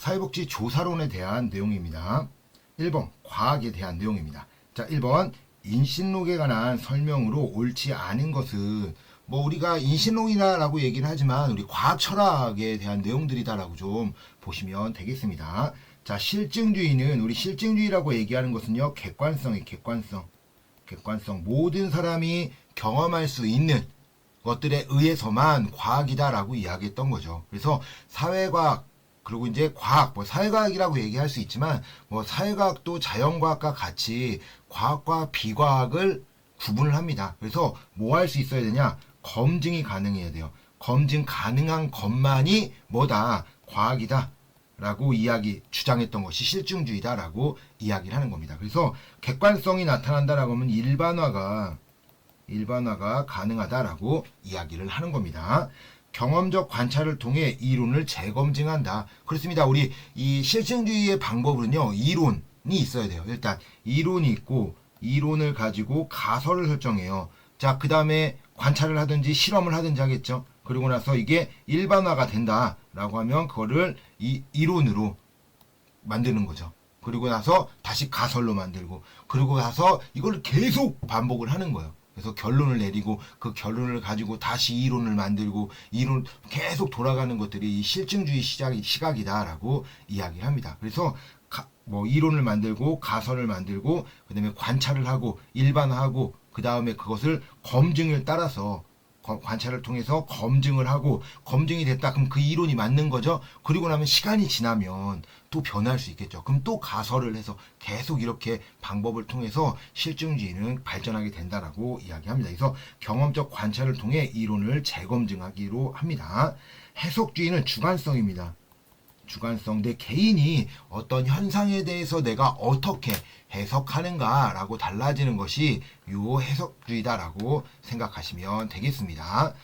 사회복지 조사론에 대한 내용입니다. 1번 과학에 대한 내용입니다. 자, 1번 인신록에 관한 설명으로 옳지 않은 것은 뭐 우리가 인신록이라고 얘기를 하지만 우리 과학 철학에 대한 내용들이다라고 좀 보시면 되겠습니다. 자, 실증주의는 우리 실증주의라고 얘기하는 것은요. 객관성이 객관성. 객관성 모든 사람이 경험할 수 있는 것들에 의해서만 과학이다라고 이야기했던 거죠. 그래서 사회과학 그리고 이제 과학, 뭐 사회과학이라고 얘기할 수 있지만 뭐 사회과학도 자연과학과 같이 과학과 비과학을 구분을 합니다. 그래서 뭐 할 수 있어야 되냐? 검증이 가능해야 돼요. 검증 가능한 것만이 뭐다? 과학이다. 라고 이야기 주장했던 것이 실증주의다라고 이야기를 하는 겁니다. 그래서 객관성이 나타난다라고 하면 일반화가 일반화가 가능하다라고 이야기를 하는 겁니다. 경험적 관찰을 통해 이론을 재검증한다. 그렇습니다. 우리 이 실증주의의 방법은요. 이론이 있어야 돼요. 일단 이론이 있고 이론을 가지고 가설을 설정해요. 자, 그 다음에 관찰을 하든지 실험을 하든지 하겠죠. 그리고 나서 이게 일반화가 된다라고 하면 그거를 이 이론으로 만드는 거죠. 그리고 나서 다시 가설로 만들고 그리고 나서 이걸 계속 반복을 하는 거예요. 그래서 결론을 내리고 그 결론을 가지고 다시 이론을 만들고 이론 계속 돌아가는 것들이 이 실증주의 시작이 시각이다라고 이야기를 합니다. 그래서 가- 뭐 이론을 만들고 가설을 만들고 그다음에 관찰을 하고 일반화하고 그 다음에 그것을 검증을 따라서 거- 관찰을 통해서 검증을 하고 검증이 됐다. 그럼 그 이론이 맞는 거죠? 그리고 나면 시간이 지나면 또 변할 수 있겠죠. 그럼 또 가설을 해서 계속 이렇게 방법을 통해서 실증주의는 발전하게 된다라고 이야기합니다. 그래서 경험적 관찰을 통해 이론을 재검증하기로 합니다. 해석주의는 주관성입니다 주관성 내 개인이 어떤 현상에 대해서 내가 어떻게 해석하는가라고 달라지는 것이 요 해석주의다라고 생각하시면 되겠습니다.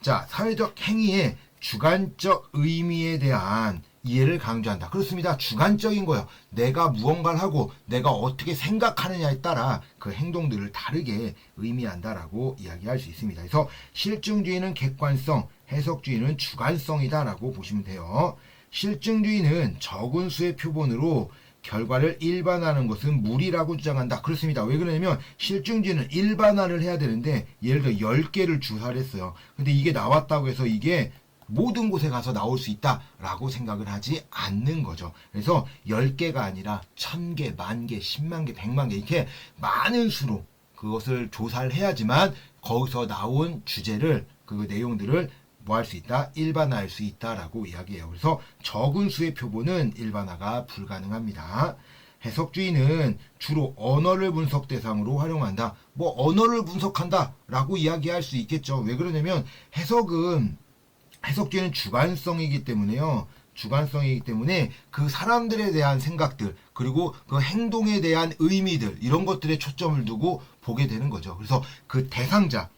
자, 사회적 행위의 주관적 의미에 대한 이해를 강조한다. 그렇습니다. 주관적인 거예요. 내가 무언가를 하고 내가 어떻게 생각하느냐에 따라 그 행동들을 다르게 의미한다라고 이야기할 수 있습니다. 그래서 실증주의는 객관성, 해석주의는 주관성이다라고 보시면 돼요. 실증주의는 적은 수의 표본으로 결과를 일반화하는 것은 무리라고 주장한다. 그렇습니다. 왜 그러냐면 실증주의는 일반화를 해야 되는데 예를 들어 10개를 주사를 했어요. 근데 이게 나왔다고 해서 이게 모든 곳에 가서 나올 수 있다라고 생각을 하지 않는 거죠. 그래서 10개가 아니라 1000개, 만개, 10만 개, 100만 개 이렇게 많은 수로 그것을 조사를 해야지만 거기서 나온 주제를 그 내용들을 뭐 할 수 있다? 일반화할 수 있다라고 이야기해요. 그래서 적은 수의 표본은 일반화가 불가능합니다. 해석주의는 주로 언어를 분석 대상으로 활용한다. 뭐 언어를 분석한다 라고 이야기할 수 있겠죠. 왜 그러냐면 해석은 해석주의는 주관성이기 때문에요. 주관성이기 때문에 그 사람들에 대한 생각들 그리고 그 행동에 대한 의미들 이런 것들에 초점을 두고 보게 되는 거죠. 그래서 그 대상자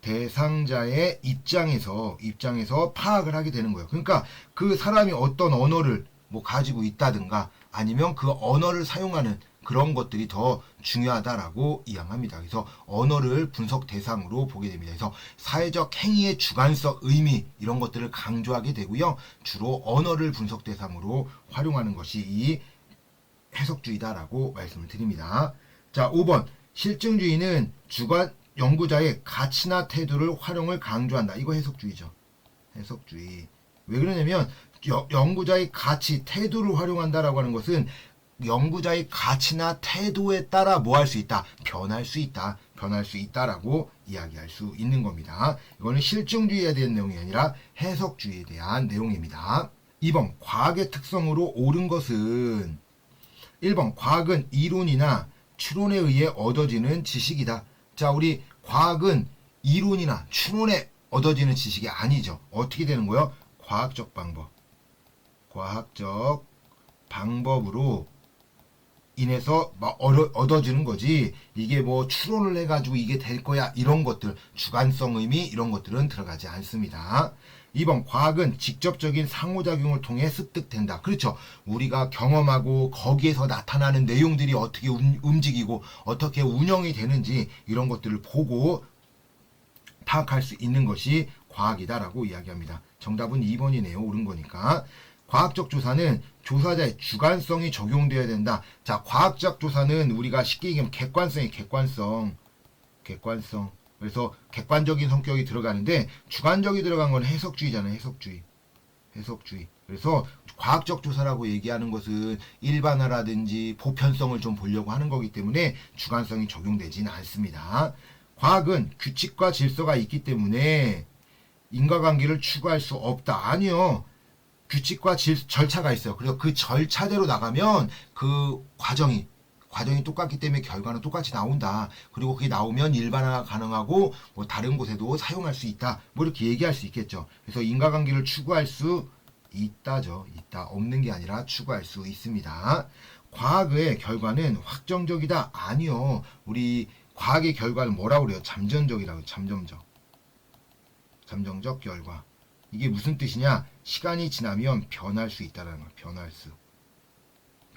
대상자의 입장에서 입장에서 파악을 하게 되는 거예요. 그러니까 그 사람이 어떤 언어를 뭐 가지고 있다든가 아니면 그 언어를 사용하는 그런 것들이 더 중요하다라고 이야기합니다. 그래서 언어를 분석 대상으로 보게 됩니다. 그래서 사회적 행위의 주관성, 의미 이런 것들을 강조하게 되고요. 주로 언어를 분석 대상으로 활용하는 것이 이 해석주의다라고 말씀을 드립니다. 자, 5번. 실증주의는 주관 연구자의 가치나 태도를 활용을 강조한다. 이거 해석주의죠. 해석주의. 왜 그러냐면 여- 연구자의 가치, 태도를 활용한다라고 하는 것은 연구자의 가치나 태도에 따라 뭐 할 수 있다? 변할 수 있다. 변할 수 있다라고 이야기할 수 있는 겁니다. 이거는 실증주의에 대한 내용이 아니라 해석주의에 대한 내용입니다. 2번 과학의 특성으로 옳은 것은 1번 과학은 이론이나 추론에 의해 얻어지는 지식이다. 자, 우리 과학은 이론이나 추론에 얻어지는 지식이 아니죠. 어떻게 되는 거예요? 과학적 방법. 과학적 방법으로 인해서 얻어지는 거지. 이게 뭐 추론을 해가지고 이게 될 거야. 이런 것들, 주관성 의미 이런 것들은 들어가지 않습니다. 2번 과학은 직접적인 상호작용을 통해 습득된다. 그렇죠. 우리가 경험하고 거기에서 나타나는 내용들이 어떻게 움- 움직이고 어떻게 운영이 되는지 이런 것들을 보고 파악할 수 있는 것이 과학이다라고 이야기합니다. 정답은 2번이네요. 옳은 거니까. 과학적 조사는 조사자의 주관성이 적용되어야 된다. 자, 과학적 조사는 우리가 쉽게 얘기하면 객관성이 객관성. 객관성. 그래서 객관적인 성격이 들어가는데 주관적이 들어간 건 해석주의잖아요. 해석주의. 해석주의. 그래서 과학적 조사라고 얘기하는 것은 일반화라든지 보편성을 좀 보려고 하는 거기 때문에 주관성이 적용되지는 않습니다. 과학은 규칙과 질서가 있기 때문에 인과관계를 추구할 수 없다. 아니요. 규칙과 질, 절차가 있어요. 그래서 그 절차대로 나가면 그 과정이 과정이 똑같기 때문에 결과는 똑같이 나온다. 그리고 그게 나오면 일반화가 가능하고 뭐 다른 곳에도 사용할 수 있다. 뭐 이렇게 얘기할 수 있겠죠. 그래서 인과관계를 추구할 수 있다죠. 있다. 없는 게 아니라 추구할 수 있습니다. 과학의 결과는 확정적이다. 아니요. 우리 과학의 결과는 뭐라고 그래요? 잠정적이라고. 잠정적. 잠정적 결과. 이게 무슨 뜻이냐? 시간이 지나면 변할 수 있다라는 거예요. 변할 수.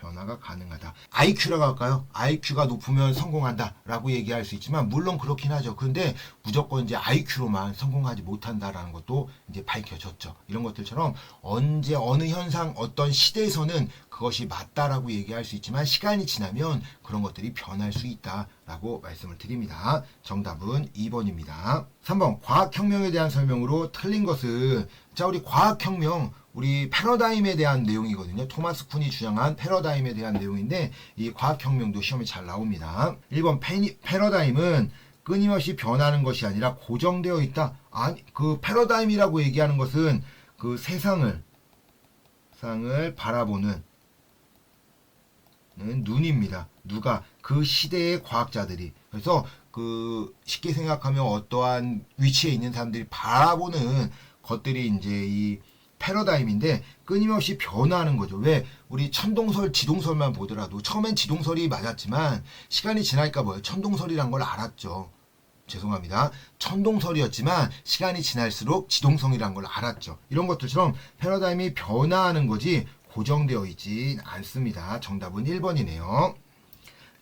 변화가 가능하다. IQ라고 할까요? IQ가 높으면 성공한다라고 얘기할 수 있지만 물론 그렇긴 하죠. 그런데 무조건 이제 IQ로만 성공하지 못한다라는 것도 이제 밝혀졌죠. 이런 것들처럼 언제 어느 현상 어떤 시대에서는 그것이 맞다라고 얘기할 수 있지만 시간이 지나면 그런 것들이 변할 수 있다라고 말씀을 드립니다. 정답은 2번입니다. 3번 과학혁명에 대한 설명으로 틀린 것은 자 우리 과학혁명 우리 패러다임에 대한 내용이거든요. 토마스 쿤이 주장한 패러다임에 대한 내용인데 이 과학혁명도 시험에 잘 나옵니다. 1번 페니, 패러다임은 끊임없이 변하는 것이 아니라 고정되어 있다. 아니 그 패러다임이라고 얘기하는 것은 그 세상을 세상을 바라보는 눈입니다. 누가 그 시대의 과학자들이 그래서 그 쉽게 생각하면 어떠한 위치에 있는 사람들이 바라보는 것들이 이제 이 패러다임인데 끊임없이 변화하는 거죠. 왜 우리 천동설, 지동설만 보더라도 처음엔 지동설이 맞았지만 시간이 지나니까 뭐예요? 천동설이란 걸 알았죠. 죄송합니다. 천동설이었지만 시간이 지날수록 지동성이란 걸 알았죠. 이런 것들처럼 패러다임이 변화하는 거지 고정되어 있진 않습니다. 정답은 1번이네요.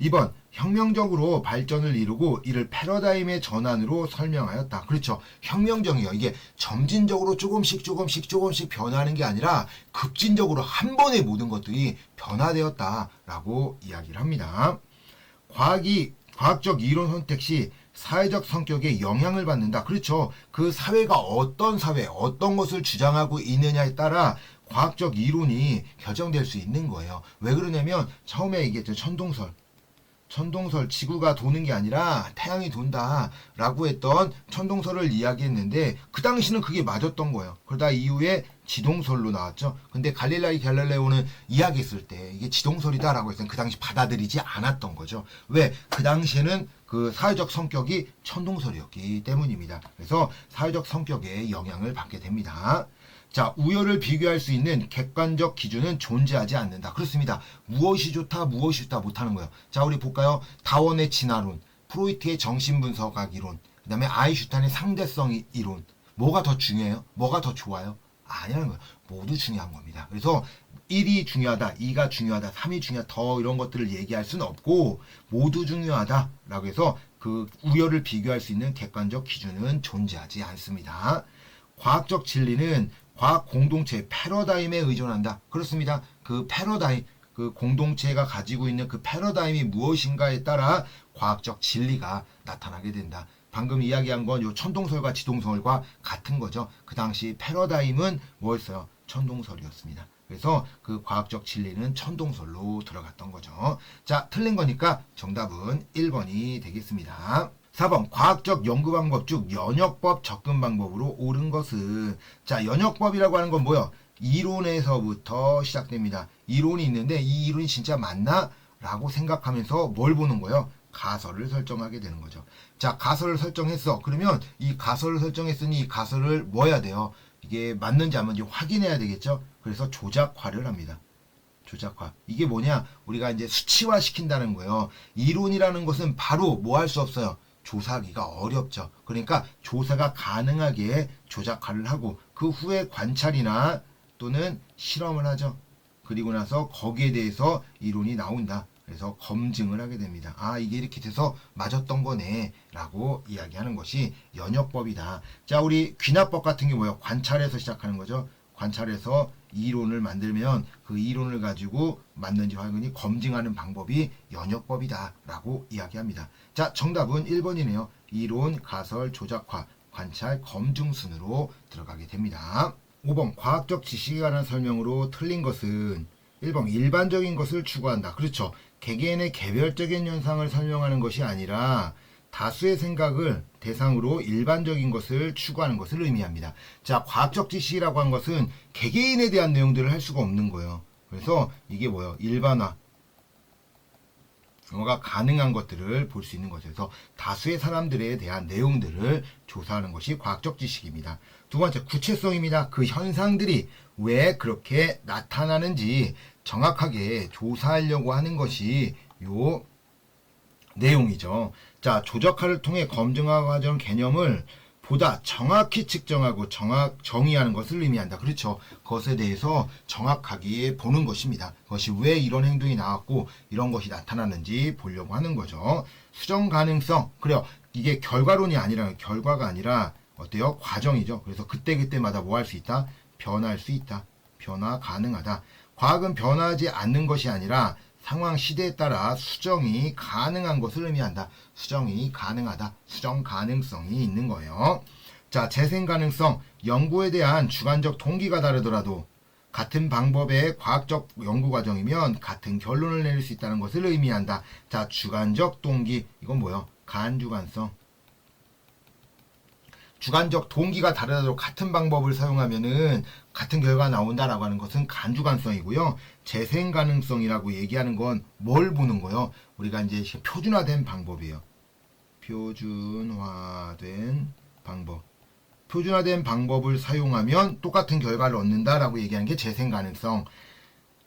2번 혁명적으로 발전을 이루고 이를 패러다임의 전환으로 설명하였다. 그렇죠. 혁명적이요. 이게 점진적으로 조금씩 조금씩 조금씩 변하는 게 아니라 급진적으로 한 번에 모든 것들이 변화되었다라고 이야기를 합니다. 과학이 과학적 이론 선택 시 사회적 성격에 영향을 받는다. 그렇죠. 그 사회가 어떤 사회, 어떤 것을 주장하고 있느냐에 따라 과학적 이론이 결정될 수 있는 거예요. 왜 그러냐면 처음에 얘기했죠. 천동설. 천동설 지구가 도는 게 아니라 태양이 돈다라고 했던 천동설을 이야기했는데 그 당시는 그게 맞았던 거예요. 그러다 이후에 지동설로 나왔죠. 근데 갈릴라이 갈릴레오는 이야기했을 때 이게 지동설이다라고 해서 그 당시 받아들이지 않았던 거죠. 왜? 그 당시에는 그 사회적 성격이 천동설이었기 때문입니다. 그래서 사회적 성격에 영향을 받게 됩니다. 자, 우열을 비교할 수 있는 객관적 기준은 존재하지 않는다. 그렇습니다. 무엇이 좋다, 무엇이 좋다 못하는 거예요. 자, 우리 볼까요? 다원의 진화론, 프로이트의 정신분석학 이론, 그 다음에 아이슈탄의 상대성 이론. 뭐가 더 중요해요? 뭐가 더 좋아요? 아니라는 거예요. 모두 중요한 겁니다. 그래서 1이 중요하다, 2가 중요하다, 3이 중요하다, 더 이런 것들을 얘기할 수는 없고 모두 중요하다라고 해서 그 우열을 비교할 수 있는 객관적 기준은 존재하지 않습니다. 과학적 진리는 과학 공동체 패러다임에 의존한다. 그렇습니다. 그 패러다임, 그 공동체가 가지고 있는 그 패러다임이 무엇인가에 따라 과학적 진리가 나타나게 된다. 방금 이야기한 건 요 천동설과 지동설과 같은 거죠. 그 당시 패러다임은 뭐였어요? 천동설이었습니다. 그래서 그 과학적 진리는 천동설로 들어갔던 거죠. 자, 틀린 거니까 정답은 1번이 되겠습니다. 4번 과학적 연구 방법 중 연역법 접근 방법으로 옳은 것은 자 연역법이라고 하는 건 뭐요? 이론에서부터 시작됩니다. 이론이 있는데 이 이론이 진짜 맞나? 라고 생각하면서 뭘 보는 거예요? 가설을 설정하게 되는 거죠. 자 가설을 설정했어. 그러면 이 가설을 설정했으니 이 가설을 뭐 해야 돼요? 이게 맞는지 안 맞는지 확인해야 되겠죠? 그래서 조작화를 합니다. 조작화. 이게 뭐냐? 우리가 이제 수치화 시킨다는 거예요. 이론이라는 것은 바로 뭐 할 수 없어요. 조사하기가 어렵죠. 그러니까 조사가 가능하게 조작화를 하고 그 후에 관찰이나 또는 실험을 하죠. 그리고 나서 거기에 대해서 이론이 나온다. 그래서 검증을 하게 됩니다. 아, 이게 이렇게 돼서 맞았던 거네. 라고 이야기하는 것이 연역법이다. 자, 우리 귀납법 같은 게 뭐예요? 관찰에서 시작하는 거죠. 관찰해서 이론을 만들면 그 이론을 가지고 맞는지 확인이 검증하는 방법이 연역법이다라고 이야기합니다. 자, 정답은 1번이네요. 이론, 가설, 조작화, 관찰, 검증 순으로 들어가게 됩니다. 5번 과학적 지식에 관한 설명으로 틀린 것은 1번 일반적인 것을 추구한다. 그렇죠. 개개인의 개별적인 현상을 설명하는 것이 아니라 다수의 생각을 대상으로 일반적인 것을 추구하는 것을 의미합니다. 자, 과학적 지식이라고 한 것은 개개인에 대한 내용들을 할 수가 없는 거예요. 그래서 이게 뭐예요? 일반화. 가 가능한 것들을 볼 수 있는 것에서 다수의 사람들에 대한 내용들을 조사하는 것이 과학적 지식입니다. 두 번째, 구체성입니다. 그 현상들이 왜 그렇게 나타나는지 정확하게 조사하려고 하는 것이 요 내용이죠. 자, 조적화를 통해 검증화 과정 개념을 보다 정확히 측정하고 정확 정의하는 것을 의미한다. 그렇죠. 그것에 대해서 정확하게 보는 것입니다. 그것이 왜 이런 행동이 나왔고 이런 것이 나타나는지 보려고 하는 거죠. 수정 가능성. 그래요. 이게 결과론이 아니라 결과가 아니라 어때요? 과정이죠. 그래서 그때 그때마다 뭐 할 수 있다? 변화할 수 있다. 변화 가능하다. 과학은 변화하지 않는 것이 아니라 상황 시대에 따라 수정이 가능한 것을 의미한다. 수정이 가능하다. 수정 가능성이 있는 거예요. 자, 재생 가능성. 연구에 대한 주관적 동기가 다르더라도 같은 방법의 과학적 연구 과정이면 같은 결론을 내릴 수 있다는 것을 의미한다. 자, 주관적 동기. 이건 뭐예요? 간주관성. 주관적 동기가 다르더라도 같은 방법을 사용하면은 같은 결과가 나온다라고 하는 것은 간주관성이고요. 재생 가능성이라고 얘기하는 건 뭘 보는 거요? 우리가 이제 표준화된 방법이에요. 표준화된 방법. 표준화된 방법을 사용하면 똑같은 결과를 얻는다라고 얘기하는 게 재생 가능성.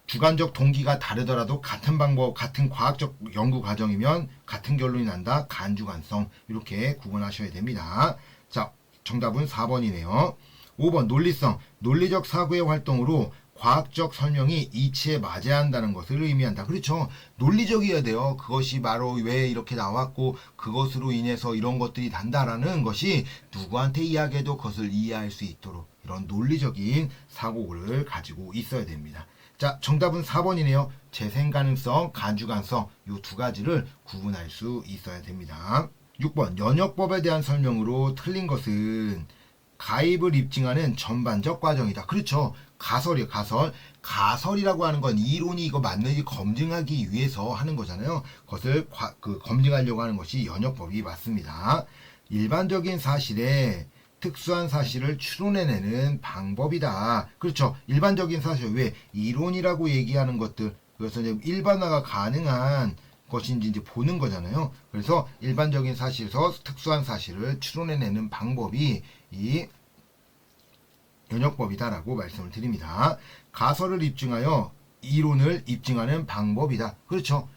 주관적 동기가 다르더라도 같은 방법, 같은 과학적 연구 과정이면 같은 결론이 난다. 간주관성. 이렇게 구분하셔야 됩니다. 자, 정답은 4번이네요. 5번 논리성. 논리적 사고의 활동으로 과학적 설명이 이치에 맞아야 한다는 것을 의미한다. 그렇죠. 논리적이어야 돼요. 그것이 바로 왜 이렇게 나왔고 그것으로 인해서 이런 것들이 단다라는 것이 누구한테 이야기해도 그것을 이해할 수 있도록 이런 논리적인 사고를 가지고 있어야 됩니다. 자, 정답은 4번이네요. 재생 가능성, 간주관성 이 두 가지를 구분할 수 있어야 됩니다. 6번 연역법에 대한 설명으로 틀린 것은 가입을 입증하는 전반적 과정이다. 그렇죠. 가설이요, 가설. 가설이라고 하는 건 이론이 이거 맞는지 검증하기 위해서 하는 거잖아요. 그것을 과- 그 검증하려고 하는 것이 연역법이 맞습니다. 일반적인 사실에 특수한 사실을 추론해내는 방법이다. 그렇죠. 일반적인 사실 왜 이론이라고 얘기하는 것들 그래서 이제 일반화가 가능한 것인지 이제 보는 거잖아요. 그래서 일반적인 사실에서 특수한 사실을 추론해내는 방법이 이 연역법이다라고 말씀을 드립니다. 가설을 입증하여 이론을 입증하는 방법이다. 그렇죠.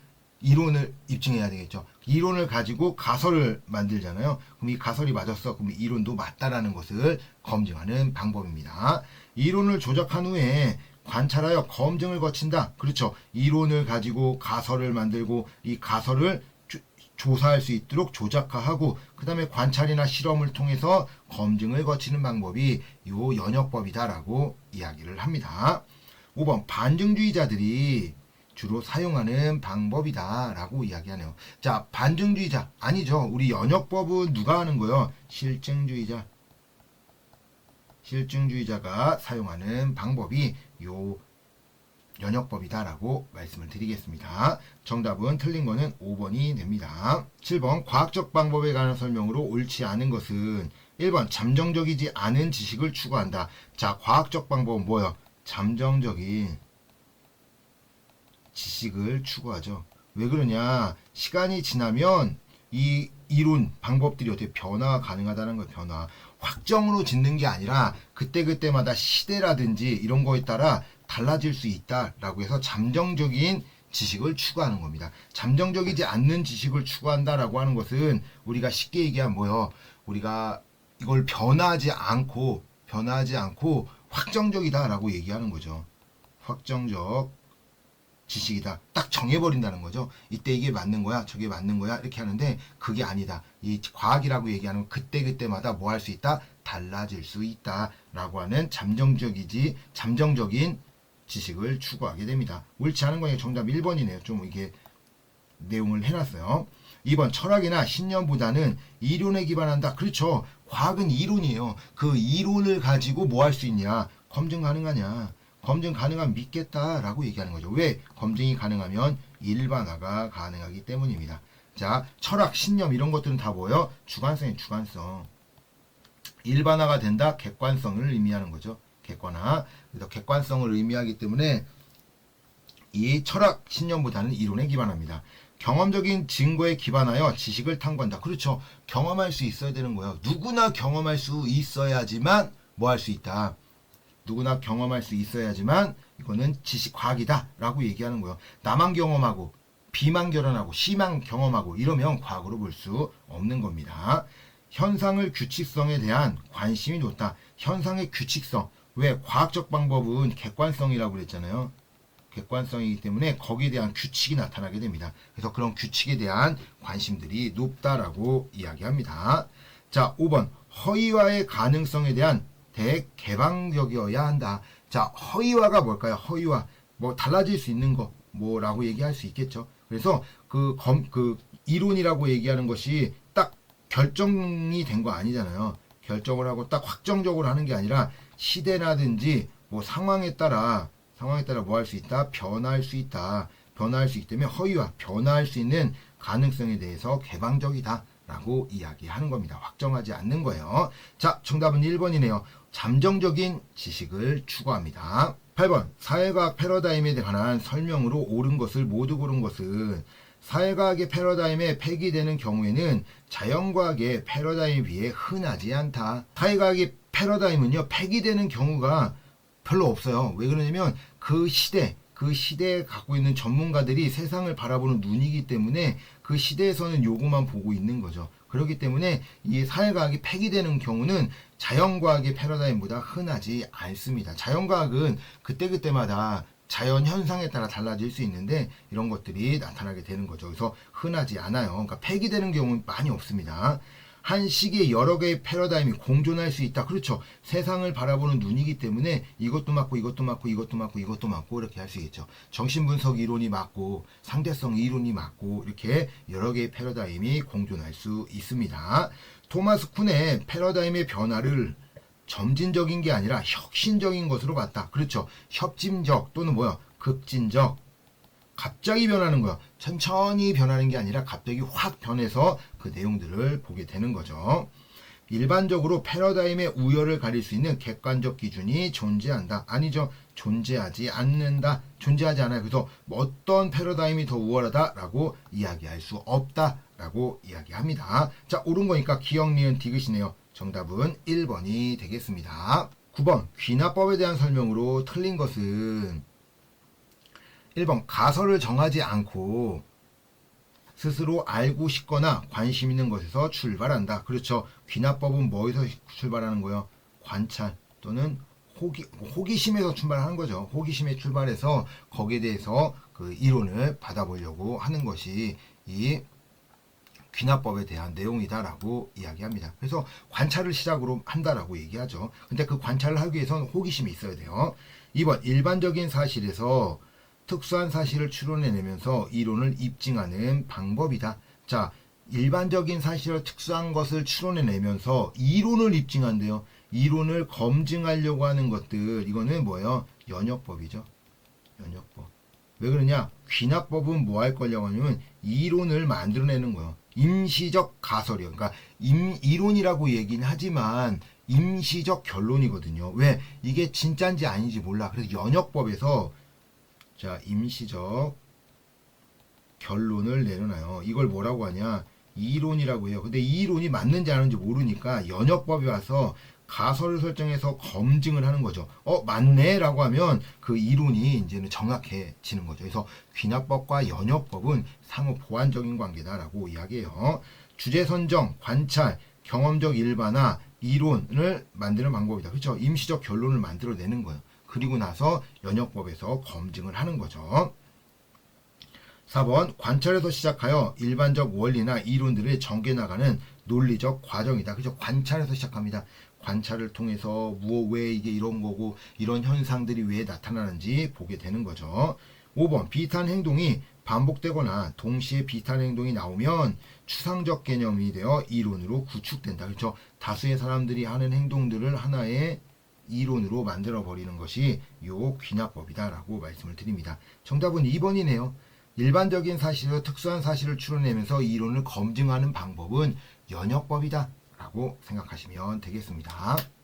이론을 입증해야 되겠죠. 이론을 가지고 가설을 만들잖아요. 그럼 이 가설이 맞았어. 그럼 이론도 맞다라는 것을 검증하는 방법입니다. 이론을 조작한 후에 관찰하여 검증을 거친다. 그렇죠. 이론을 가지고 가설을 만들고 이 가설을 조- 조사할 수 있도록 조작화하고 그 다음에 관찰이나 실험을 통해서 검증을 거치는 방법이 요 연역법이다라고 이야기를 합니다. 5번 반증주의자들이 주로 사용하는 방법이다라고 이야기하네요. 자, 반증주의자 아니죠. 우리 연역법은 누가 하는 거요? 실증주의자. 실증주의자가 사용하는 방법이 요 연역법이다라고 말씀을 드리겠습니다. 정답은 틀린 거는 5번이 됩니다. 7번 과학적 방법에 관한 설명으로 옳지 않은 것은 1번 잠정적이지 않은 지식을 추구한다. 자, 과학적 방법은 뭐예요? 잠정적인 지식을 추구하죠. 왜 그러냐? 시간이 지나면 이 이론 방법들이 어떻게 변화가 가능하다는 거예요. 변화. 확정으로 짓는 게 아니라 그때그때마다 시대라든지 이런 거에 따라 달라질 수 있다라고 해서 잠정적인 지식을 추구하는 겁니다. 잠정적이지 않는 지식을 추구한다라고 하는 것은 우리가 쉽게 얘기하면 뭐요? 우리가 이걸 변화하지 않고 변화하지 않고 확정적이다라고 얘기하는 거죠. 확정적 지식이다. 딱 정해버린다는 거죠. 이때 이게 맞는 거야, 저게 맞는 거야 이렇게 하는데 그게 아니다. 이 과학이라고 얘기하는 그때 그때마다 뭐 할 수 있다, 달라질 수 있다 라고 하는 잠정적이지 잠정적인 지식을 추구하게 됩니다. 옳지 않은 거에 정답 1번이네요. 좀 이게 내용을 해놨어요. 2번 철학이나 신념보다는 이론에 기반한다. 그렇죠. 과학은 이론이에요. 그 이론을 가지고 뭐 할 수 있냐? 검증 가능하냐? 검증 가능하면 믿겠다라고 얘기하는 거죠. 왜? 검증이 가능하면 일반화가 가능하기 때문입니다. 자, 철학, 신념 이런 것들은 다 뭐예요? 주관성이 주관성. 일반화가 된다. 객관성을 의미하는 거죠. 객관화. 그래서 객관성을 의미하기 때문에 이 철학 신념보다는 이론에 기반합니다. 경험적인 증거에 기반하여 지식을 탐구한다. 그렇죠. 경험할 수 있어야 되는 거예요. 누구나 경험할 수 있어야지만 뭐 할 수 있다. 누구나 경험할 수 있어야지만 이거는 지식 과학이다라고 얘기하는 거예요. 나만 경험하고 비만 결혼하고 시만 경험하고 이러면 과학으로 볼 수 없는 겁니다. 현상을 규칙성에 대한 관심이 높다. 현상의 규칙성. 왜 과학적 방법은 객관성이라고 그랬잖아요. 객관성이기 때문에 거기에 대한 규칙이 나타나게 됩니다. 그래서 그런 규칙에 대한 관심들이 높다라고 이야기합니다. 자, 5번. 허위화의 가능성에 대한 대개방적이어야 한다. 자, 허위화가 뭘까요? 허위화. 뭐 달라질 수 있는 거 뭐라고 얘기할 수 있겠죠. 그래서 그 검 그 이론이라고 얘기하는 것이 딱 결정이 된 거 아니잖아요. 결정을 하고 딱 확정적으로 하는 게 아니라 시대라든지 뭐 상황에 따라 상황에 따라 뭐 할 수 있다? 변화할 수 있다. 변화할 수 있기 때문에 허위와 변화할 수 있는 가능성에 대해서 개방적이다. 라고 이야기하는 겁니다. 확정하지 않는 거예요. 자, 정답은 1번이네요. 잠정적인 지식을 추구합니다. 8번. 사회과학 패러다임에 관한 설명으로 옳은 것을 모두 고른 것은 사회과학의 패러다임에 폐기되는 경우에는 자연과학의 패러다임에 비해 흔하지 않다. 사회과학의 패러다임은요, 폐기되는 경우가 별로 없어요. 왜 그러냐면 그 시대, 그 시대에 갖고 있는 전문가들이 세상을 바라보는 눈이기 때문에 그 시대에서는 요거만 보고 있는 거죠. 그렇기 때문에 이 사회과학이 폐기되는 경우는 자연과학의 패러다임보다 흔하지 않습니다. 자연과학은 그때그때마다 자연 현상에 따라 달라질 수 있는데 이런 것들이 나타나게 되는 거죠. 그래서 흔하지 않아요. 그러니까 폐기되는 경우는 많이 없습니다. 한 시기에 여러 개의 패러다임이 공존할 수 있다. 그렇죠. 세상을 바라보는 눈이기 때문에 이것도 맞고 이것도 맞고 이것도 맞고 이것도 맞고 이렇게 할 수 있겠죠. 정신분석 이론이 맞고 상대성 이론이 맞고 이렇게 여러 개의 패러다임이 공존할 수 있습니다. 토마스 쿤의 패러다임의 변화를 점진적인 게 아니라 혁신적인 것으로 봤다. 그렇죠. 혁진적 또는 뭐야? 급진적. 갑자기 변하는 거야. 천천히 변하는 게 아니라 갑자기 확 변해서 그 내용들을 보게 되는 거죠. 일반적으로 패러다임의 우열을 가릴 수 있는 객관적 기준이 존재한다. 아니죠. 존재하지 않는다. 존재하지 않아요. 그래서 뭐 어떤 패러다임이 더 우월하다라고 이야기할 수 없다라고 이야기합니다. 자, 옳은 거니까 기억, 니은, 디귿이네요. 정답은 1번이 되겠습니다. 9번 귀납법에 대한 설명으로 틀린 것은 1번 가설을 정하지 않고 스스로 알고 싶거나 관심 있는 것에서 출발한다. 그렇죠. 귀납법은 뭐에서 출발하는 거예요? 관찰 또는 호기, 호기심에서 출발하는 거죠. 호기심에 출발해서 거기에 대해서 그 이론을 받아보려고 하는 것이 이 귀납법에 대한 내용이다라고 이야기합니다. 그래서 관찰을 시작으로 한다라고 얘기하죠. 근데 그 관찰을 하기 위해서는 호기심이 있어야 돼요. 2번 일반적인 사실에서 특수한 사실을 추론해내면서 이론을 입증하는 방법이다. 자, 일반적인 사실을 특수한 것을 추론해내면서 이론을 입증한대요. 이론을 검증하려고 하는 것들 이거는 뭐예요? 연역법이죠. 연역법. 왜 그러냐? 귀납법은 뭐 할 거냐고 하냐면 이론을 만들어내는 거예요. 임시적 가설이요. 그러니까 임, 이론이라고 얘기는 하지만 임시적 결론이거든요. 왜? 이게 진짜인지 아닌지 몰라. 그래서 연역법에서 자, 임시적 결론을 내려놔요. 이걸 뭐라고 하냐? 이론이라고 해요. 근데 이 이론이 맞는지 아닌지 모르니까 연역법이 와서 가설을 설정해서 검증을 하는 거죠. 어, 맞네? 라고 하면 그 이론이 이제는 정확해지는 거죠. 그래서 귀납법과 연역법은 상호 보완적인 관계다라고 이야기해요. 주제 선정, 관찰, 경험적 일반화, 이론을 만드는 방법이다. 그렇죠? 임시적 결론을 만들어내는 거예요. 그리고 나서 연역법에서 검증을 하는 거죠. 4번 관찰에서 시작하여 일반적 원리나 이론들을 정겨나가는 논리적 과정이다. 그죠? 관찰에서 시작합니다. 관찰을 통해서 무엇 왜 이게 이런 거고 이런 현상들이 왜 나타나는지 보게 되는 거죠. 5번 비슷한 행동이 반복되거나 동시에 비슷한 행동이 나오면 추상적 개념이 되어 이론으로 구축된다. 그렇죠? 다수의 사람들이 하는 행동들을 하나의 이론으로 만들어 버리는 것이 요 귀납법이다라고 말씀을 드립니다. 정답은 2번이네요. 일반적인 사실을 특수한 사실을 추론내면서 이론을 검증하는 방법은 연역법이다라고 생각하시면 되겠습니다.